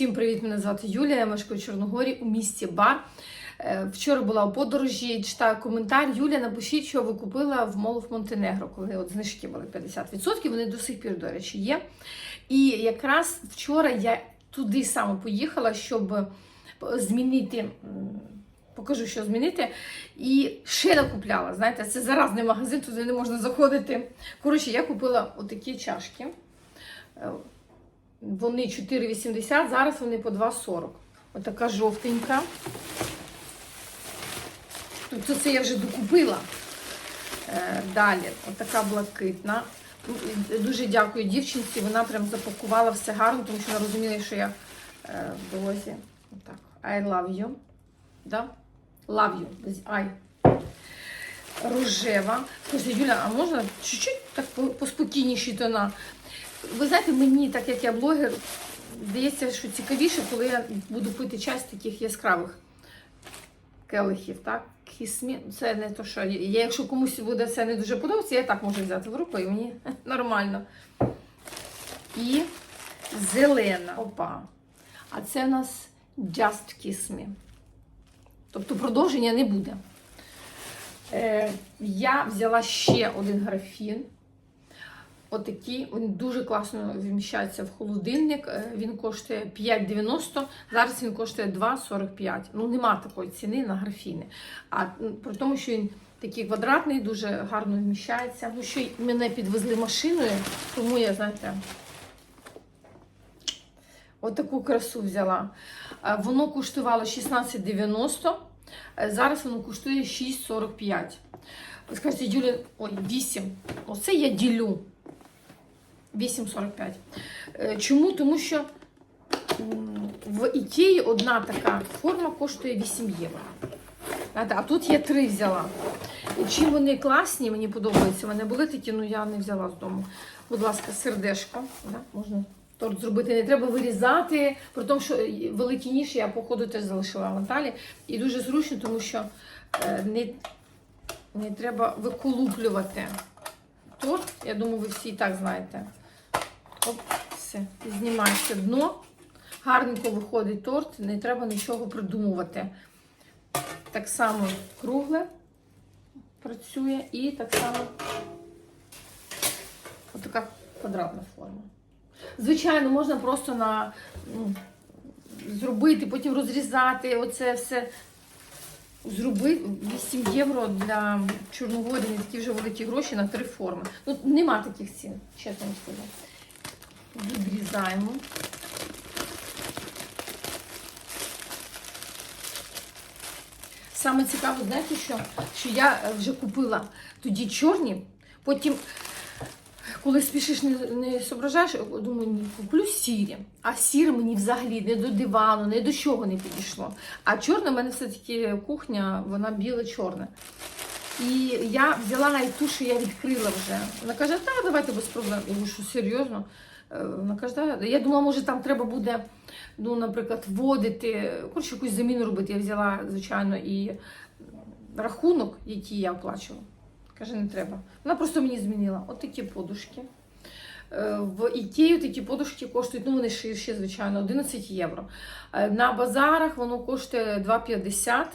Всім привіт! Мене звати Юлія, я мешкаю в Чорногорі у місті Бар. Е, Вчора була у подорожі, читаю коментар. Юля, напишіть, що ви купила в of Montenegro, коли от знижки були 50%, вони до сих пір, до речі, є. І якраз вчора я туди саме поїхала, щоб змінити. Покажу, що змінити. І ще накупляла. Знаєте, це заразний магазин, туди не можна заходити. Коротше, я купила отакі чашки. Е, Вони 4,80, зараз вони по 2,40. Отака жовтенька. Тобто це я вже докупила. Е, Далі, отака блакитна. Ну, Дуже дякую дівчинці, вона прям запакувала все гарно, тому що вона розуміла, що я е, в дорозі. Отак. I love you. Да? Love you. I. Рожева. Скажіть, Юля, а можна чуть-чуть так поспокійніші тона? Ви знаєте, мені, так як я блогер, здається, що цікавіше, коли я буду пити з таких яскравих келихів, так? Кісмі, це не то, що я, якщо комусь буде це не дуже подобається, я так можу взяти в руку і мені нормально. І зелена. Опа. А це у нас Just Kiss Me. Тобто продовження не буде. Е, я взяла ще один графін. Отакий, він дуже класно вміщається в холодильник. Е, Він коштує 5,90, зараз він коштує 2,45. Ну, нема такої ціни на графіни. А при тому, що він такий квадратний, дуже гарно вміщається. Ну, що мене підвезли машиною, тому я, знаєте, отаку красу взяла. Е, Воно коштувало 16,90, е, зараз воно коштує 6,45. Ви скажете, Юля, ой, 8. Оце я ділю. 8,45. Е, Чому? Тому що в Ікеї одна така форма коштує 8 євро. А тут я три взяла. І чим вони класні, мені подобаються. Вони були такі, ну я не взяла з дому. Будь ласка, сердешко. Да? Можна торт зробити. Не треба вирізати. При тому, що великий ніж я, походу, теж залишила в Анталі. І дуже зручно, тому що е, не, не треба виколуплювати торт. Я думаю, ви всі і так знаєте. Оп, все, знімається дно. Гарненько виходить торт, не треба нічого придумувати. Так само кругле працює і так само отака квадратна форма. Звичайно, можна просто на ну, зробити, потім розрізати. Оце все. Зробити 8 євро для Чорногорії такі вже великі гроші на три форми. Ну, нема таких цін, чесно скажу. Відрізаємо. Саме цікаво, знаєте, що, що я е, вже купила тоді чорні, потім, коли спішиш, не, не соображаєш, думаю, куплю сірі. А сіре мені взагалі не до дивану, не до чого не підійшло. А чорна в мене все-таки кухня, вона біле-чорна. І я взяла навіть ту, що я відкрила вже. Вона каже, та давайте без проблем. Я говорю, що серйозно? Е, Вона каже, я думала, може там треба буде, ну, наприклад, вводити, коротше, якусь заміну робити. Я взяла, звичайно, і рахунок, який я оплачувала. Каже, не треба. Вона просто мені змінила. От такі подушки. Е, В Ікею такі подушки коштують, ну вони ширші, звичайно, 11 євро. Е, На базарах воно коштує 2,50.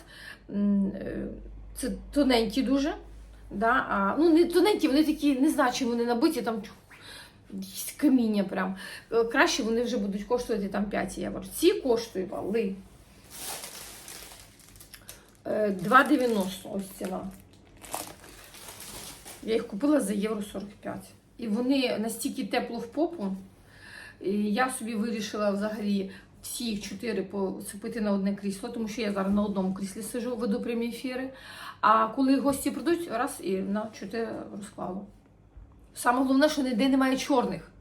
М, е, Це тоненькі дуже. Да? А, ну, не тоненькі, вони такі, не знаю, чим вони набиті, там каміння прям. Е, Краще вони вже будуть коштувати там 5 євро. Ці коштували е, 2,90 ось ціна. Я їх купила за євро 45. І вони настільки тепло в попу. І я собі вирішила взагалі всі їх чотири поцепити на одне крісло, тому що я зараз на одному кріслі сижу, веду прямі ефіри. А коли гості прийдуть, раз і на чотири розклала. Саме головне, що ніде немає чорних.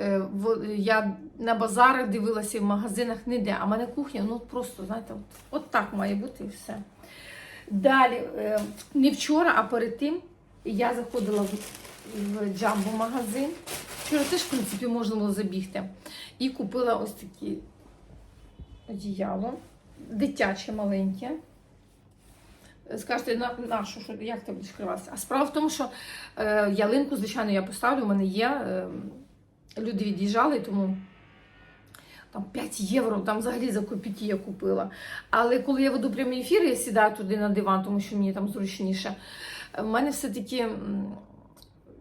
Е, в- Я на базарах дивилася, в магазинах ніде, а в мене кухня, ну просто, знаєте, от, так має бути і все. Далі, е, не вчора, а перед тим я заходила в, в джамбо-магазин. Вчора теж, в принципі, можна було забігти. І купила ось такі одіяло, дитяче маленьке. Скажете, на, на що, що, як ти будеш криватися? А справа в тому, що е, ялинку, звичайно, я поставлю, у мене є. Е, люди від'їжджали, тому там 5 євро, там взагалі за копійки я купила. Але коли я веду прямий ефір, я сідаю туди на диван, тому що мені там зручніше. У мене все-таки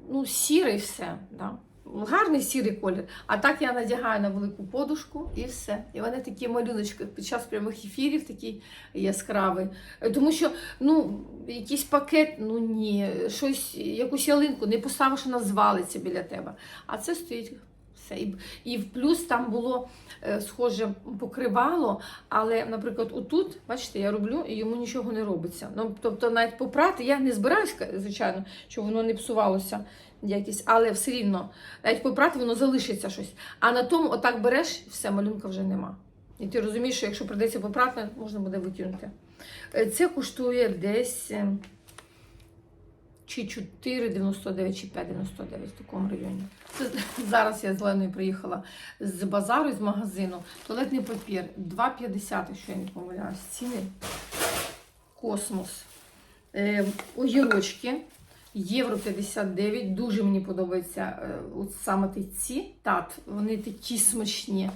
ну, сірий все. Да? Гарний сірий колір. А так я надягаю на велику подушку і все. І вони такі малюночки під час прямих ефірів такий яскравий. Е, Тому що ну, якийсь пакет, ну ні, щось, якусь ялинку не поставиш, вона звалиться біля тебе. А це стоїть все. І, і в плюс там було е, схоже покривало, але, наприклад, отут, бачите, я роблю і йому нічого не робиться. Ну, тобто, навіть попрати я не збираюся, звичайно, щоб воно не псувалося якісь, але все рівно, навіть попрати, воно залишиться щось. А на тому отак береш, все, малюнка вже нема. І ти розумієш, що якщо прийдеться попрати, можна буде викинути. Е, Це коштує десь. е, Чи 4,99, чи 5,99 в такому районі. Це зараз я з Леною приїхала з базару, з магазину. Туалетний папір 2,50, якщо я не помиляюсь. Ціни. Космос. Е, огірочки. Євро 59. Дуже мені подобається е, от саме ці тат. Вони такі смачні.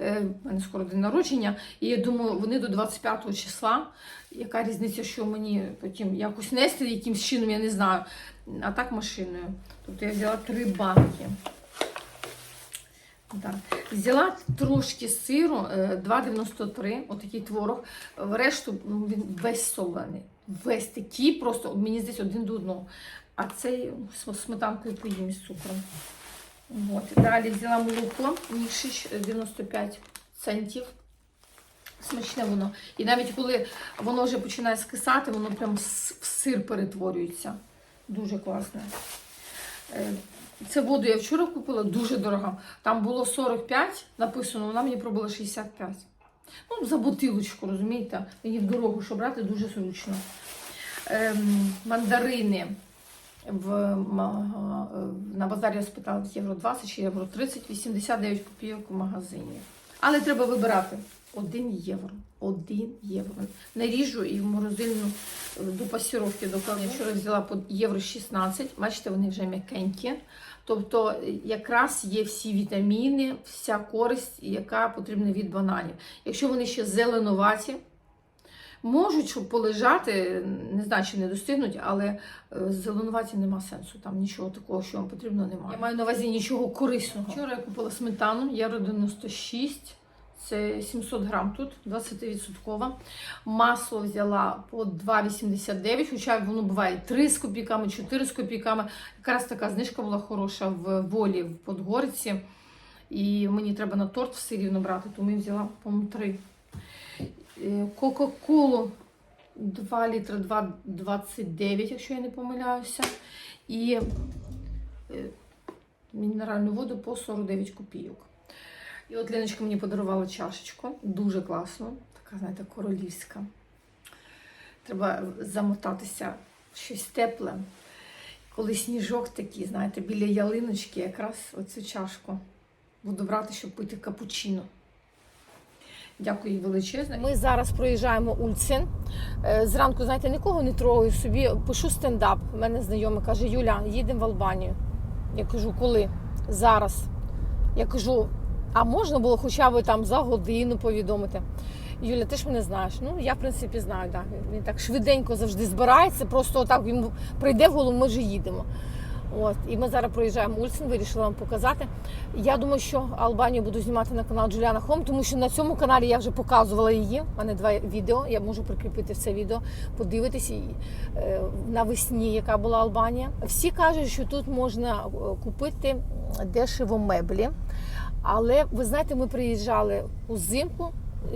Е, мене скоро день народження. І я думаю, вони до 25 числа. Яка різниця, що мені потім якось нести якимсь чином, я не знаю. А так машиною. Тобто я взяла три банки. Так. Взяла трошки сиру, е, 2,93, отакий творог. Решту ну, він весь солений. Весь такий, просто мені здається один до одного. А цей сметанкою поїм з цукром. От. Далі взяла молоко, Нішич 95 центів. Смачне воно. І навіть коли воно вже починає скисати, воно прям в сир перетворюється. Дуже класне. Е, Це воду я вчора купила, дуже дорога. Там було 45 написано, вона мені пробила 65. Ну, за бутилочку, розумієте? Мені в дорогу, що брати, дуже зручно. Ем, мандарини в, е, на базарі я спитала євро 20 чи євро 30, 89 копійок у магазині. Але треба вибирати 1 євро. 1 євро. Наріжу і в морозильну е, до пасіровки докладу. Я вчора взяла по євро 16. Бачите, вони вже м'якенькі. Тобто е, якраз є всі вітаміни, вся користь, яка потрібна від бананів. Якщо вони ще зеленуваті, можуть щоб полежати, не знаю, чи не достигнуть, але е, зеленуваті нема сенсу. Там нічого такого, що вам потрібно, немає. Я маю на увазі нічого корисного. Вчора я купила сметану, євро 96. Це 700 грам тут, 20%. Масло взяла по 2,89, хоча воно буває 3 з копійками, 4 з копійками. Якраз така знижка була хороша в волі в Подгориці. І мені треба на торт все рівно брати, тому я взяла, по-моєму, 3. Е, Кока-колу 2 літри 2,29, якщо я не помиляюся. І е, мінеральну воду по 49 копійок. І от Леночка мені подарувала чашечку. Дуже класно. Така, знаєте, королівська. Треба замотатися щось тепле. Коли сніжок такий, знаєте, біля ялиночки, якраз оцю чашку буду брати, щоб пити капучино. Дякую величезне. Ми зараз проїжджаємо Ульцин. Е, Зранку, знаєте, нікого не трогаю собі, пишу стендап. У мене знайомий каже: Юля, їдемо в Албанію. Я кажу, коли? Зараз. Я кажу, а можна було хоча б там за годину повідомити. Юля, ти ж мене знаєш. Ну, я, в принципі, знаю, так. Він так швиденько завжди збирається, просто так йому прийде в голову, ми вже їдемо. От, і ми зараз проїжджаємо Ульцин, вирішила вам показати. Я думаю, що Албанію буду знімати на канал Джуліана Хом, тому що на цьому каналі я вже показувала її. У мене два відео. Я можу прикріпити це відео, подивитися її е, навесні, яка була Албанія. Всі кажуть, що тут можна е, купити дешево меблі. Але ви знаєте, ми приїжджали узимку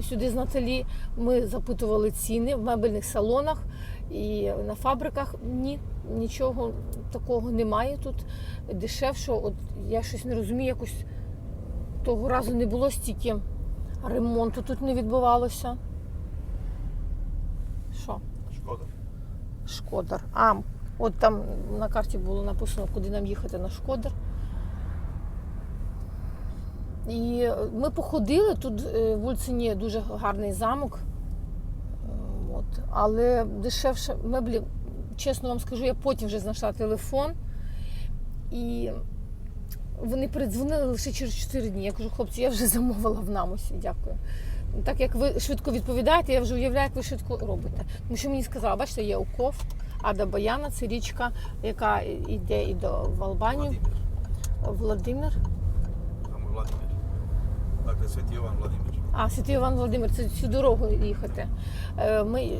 сюди з Наталі. Ми запитували ціни в мебельних салонах і на фабриках. Ні, нічого такого немає тут дешевшого. От я щось не розумію, якось того разу не було стільки ремонту тут не відбувалося. Що? Шкода. Шкодар. А, от там на карті було написано, куди нам їхати на Шкодар. І ми походили, тут е, в Ульцині дуже гарний замок. От. Але дешевше меблі, чесно вам скажу, я потім вже знайшла телефон. І Вони передзвонили лише через 4 дні. Я кажу, хлопці, я вже замовила в намусі, дякую. Так як ви швидко відповідаєте, я вже уявляю, як ви швидко робите. Тому що мені сказала, бачите, є уков, Ада Баяна, це річка, яка йде і до в Албанію. Владимир. Vladimir. Dakle, Sveti Jovan Vladimir. А, Святий Іван Володимир, це цю дорогу їхати. Е, Ми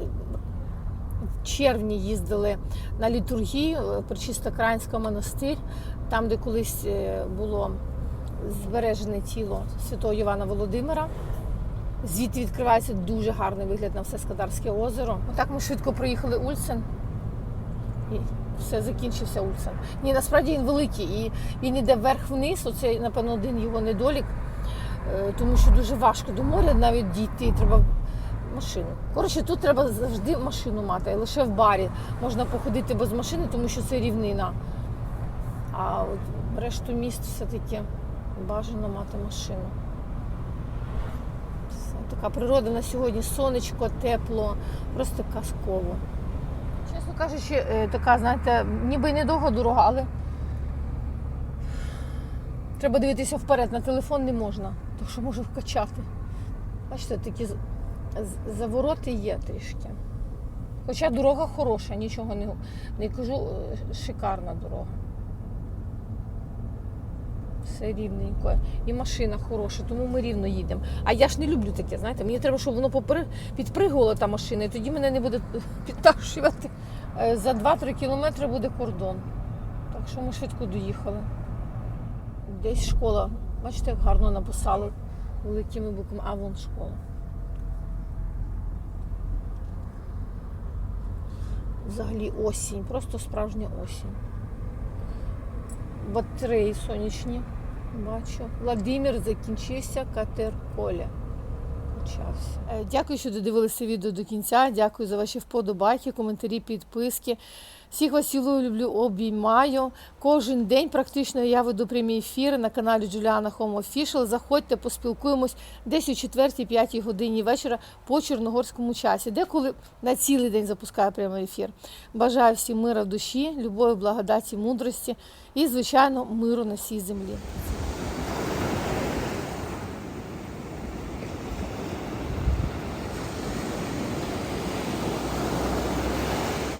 червні їздили на літургію е, Пречистокраїнського монастир, там, де колись е, було збережене тіло святого Івана Володимира. Звідти відкривається дуже гарний вигляд на все Скадарське озеро. Отак ми швидко проїхали Ульсен. І все закінчився Ульсен. Ні, насправді він великий і він іде вверх-вниз. Оце, напевно, один його недолік. Е, тому що дуже важко до моря навіть дійти, треба машину. Коротше, тут треба завжди машину мати, і лише в барі можна походити без машини, тому що це рівнина. А от решту міст все-таки бажано мати машину. Все, така природа на сьогодні, сонечко, тепло, просто казково. Чесно кажучи, е, така, знаєте, ніби й недовга дорога, але Треба дивитися вперед, на телефон не можна, тому що може вкачати. Бачите, такі завороти є трішки. Хоча дорога хороша, нічого не, не кажу, е, шикарна дорога. Все рівненько. І машина хороша, тому ми рівно їдемо. А я ж не люблю таке, знаєте, мені треба, щоб воно попри... підпригувала та машина, і тоді мене не буде підташувати. Е, За 2-3 кілометри буде кордон. Так що ми швидко доїхали. Десь школа. Бачите, як гарно написали великими буквами. А вон школа. Взагалі осінь, просто справжня осінь. Батареї сонячні. Бачу. Владимир закінчився катер Почався. Е, Дякую, що додивилися відео до кінця. Дякую за ваші вподобайки, коментарі, підписки. Всіх вас цілую, люблю, обіймаю. Кожен день практично я веду прямі ефіри на каналі Juliana Home Official. Заходьте, поспілкуємось десь о 4-5 годині вечора по чорногорському часі, деколи на цілий день запускаю прямий ефір. Бажаю всім мира в душі, любові, благодаті, мудрості і, звичайно, миру на всій землі.